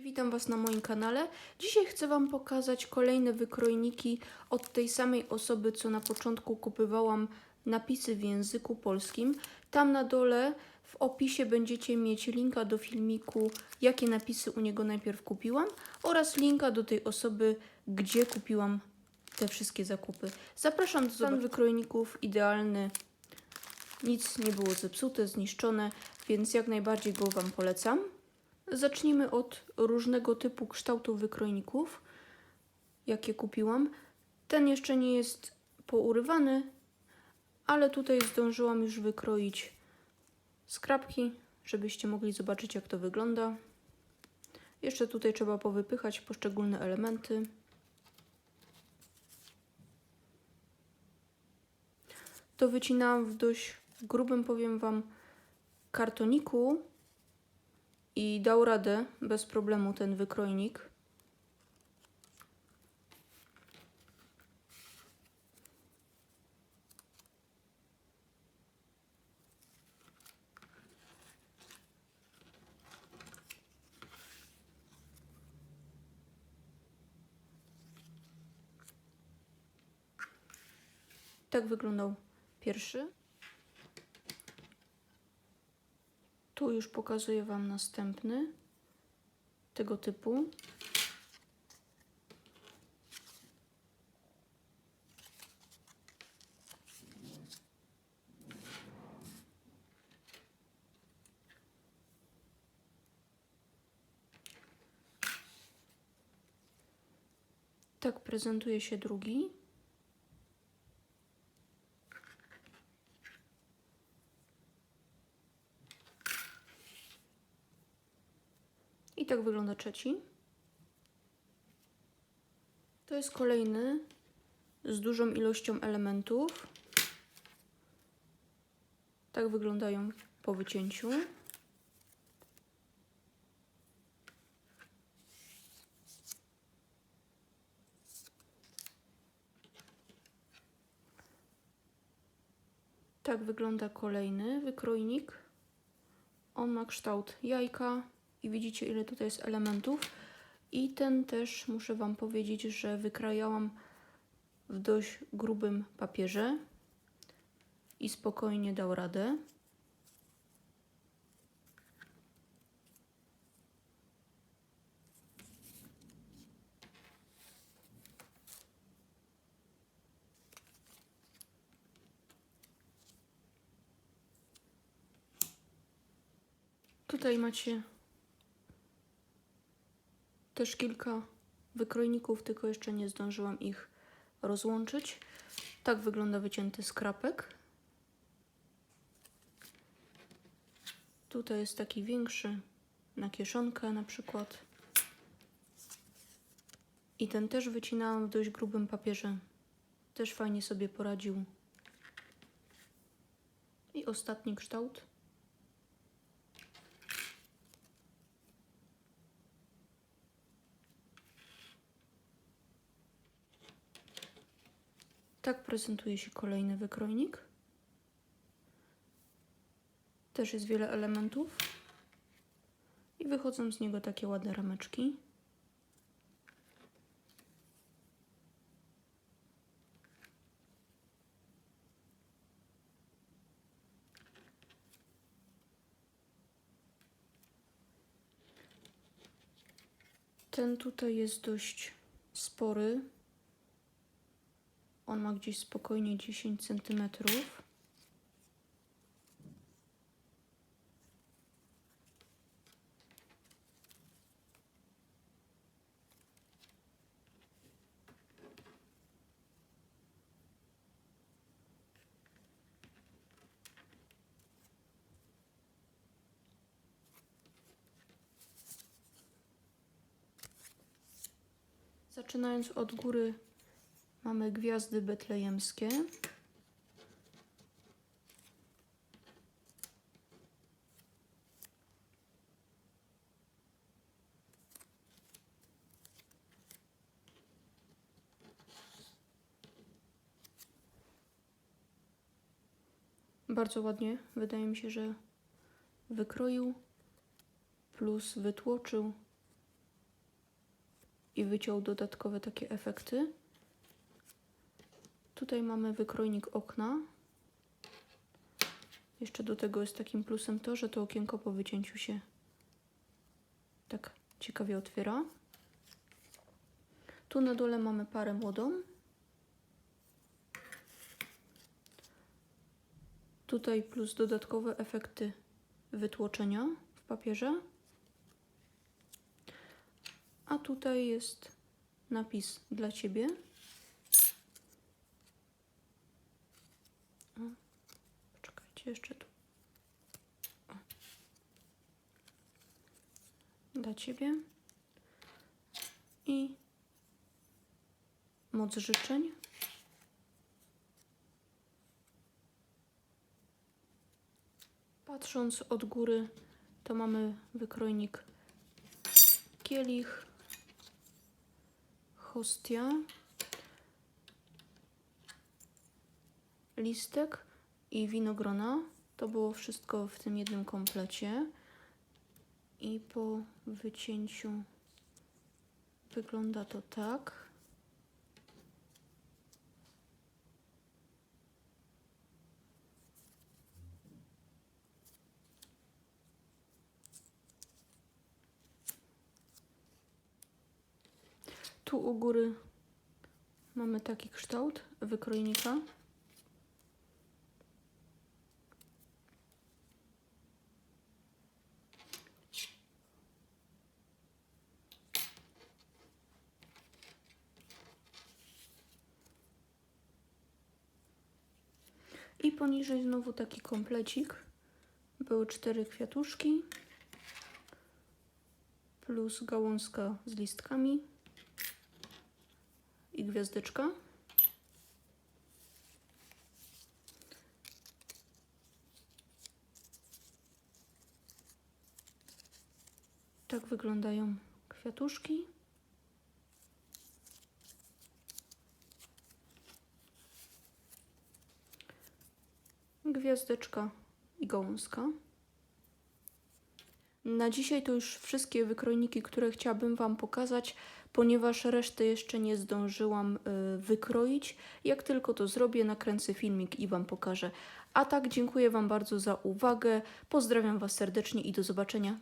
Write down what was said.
Witam Was na moim kanale. Dzisiaj chcę Wam pokazać kolejne wykrojniki od tej samej osoby, co na początku kupywałam napisy w języku polskim. Tam na dole w opisie będziecie mieć linka do filmiku, jakie napisy u niego najpierw kupiłam oraz linka do tej osoby, gdzie kupiłam te wszystkie zakupy. Zapraszam do stan wykrojników idealny. Nic nie było zepsute, zniszczone, więc jak najbardziej go Wam polecam. Zacznijmy od różnego typu kształtów wykrojników, jakie kupiłam. Ten jeszcze nie jest pourywany, ale tutaj zdążyłam już wykroić skrapki, żebyście mogli zobaczyć, jak to wygląda. Jeszcze tutaj trzeba powypychać poszczególne elementy. To wycinałam w dość grubym, powiem Wam, kartoniku i dał radę bez problemu ten wykrojnik. Tak wyglądał pierwszy. Tu już pokazuję Wam następny tego typu. Tak prezentuje się drugi. I tak wygląda trzeci. To jest kolejny z dużą ilością elementów. Tak wyglądają po wycięciu. Tak wygląda kolejny wykrojnik. On ma kształt jajka i widzicie ile tutaj jest elementów. I ten też muszę Wam powiedzieć, że wykrajałam w dość grubym papierze i spokojnie dał radę. Tutaj macie też kilka wykrojników, tylko jeszcze nie zdążyłam ich rozłączyć. Tak wygląda wycięty skrapek. Tutaj jest taki większy na kieszonkę na przykład. I ten też wycinałam w dość grubym papierze. Też fajnie sobie poradził. I ostatni kształt. Tak prezentuje się kolejny wykrojnik. Też jest wiele elementów. I wychodzą z niego takie ładne rameczki. Ten tutaj jest dość spory, on ma gdzieś spokojnie 10 cm. Zaczynając od góry Mamy gwiazdy betlejemskie. Bardzo ładnie, wydaje mi się, że wykroił plus wytłoczył i wyciął dodatkowe takie efekty. Tutaj mamy wykrojnik okna. Jeszcze do tego jest takim plusem to, że to okienko po wycięciu się tak ciekawie otwiera. Tu na dole mamy parę młodą. Tutaj plus dodatkowe efekty wytłoczenia w papierze. A tutaj jest napis dla Ciebie. O, Poczekajcie jeszcze tu. Dla Ciebie. I moc życzeń. Patrząc od góry, to mamy wykrojnik kielich, hostia, listek i winogrona. To było wszystko w tym jednym komplecie. I po wycięciu wygląda to tak. Tu u góry mamy taki kształt wykrojnika. I poniżej znowu taki komplecik. Były cztery kwiatuszki plus gałązka z listkami i gwiazdeczka. Tak wyglądają kwiatuszki. Gwiazdeczka i gałązka. Na dzisiaj to już wszystkie wykrojniki, które chciałabym Wam pokazać, ponieważ resztę jeszcze nie zdążyłam y, wykroić. Jak tylko to zrobię, nakręcę filmik i Wam pokażę. A tak, dziękuję Wam bardzo za uwagę. Pozdrawiam Was serdecznie i do zobaczenia.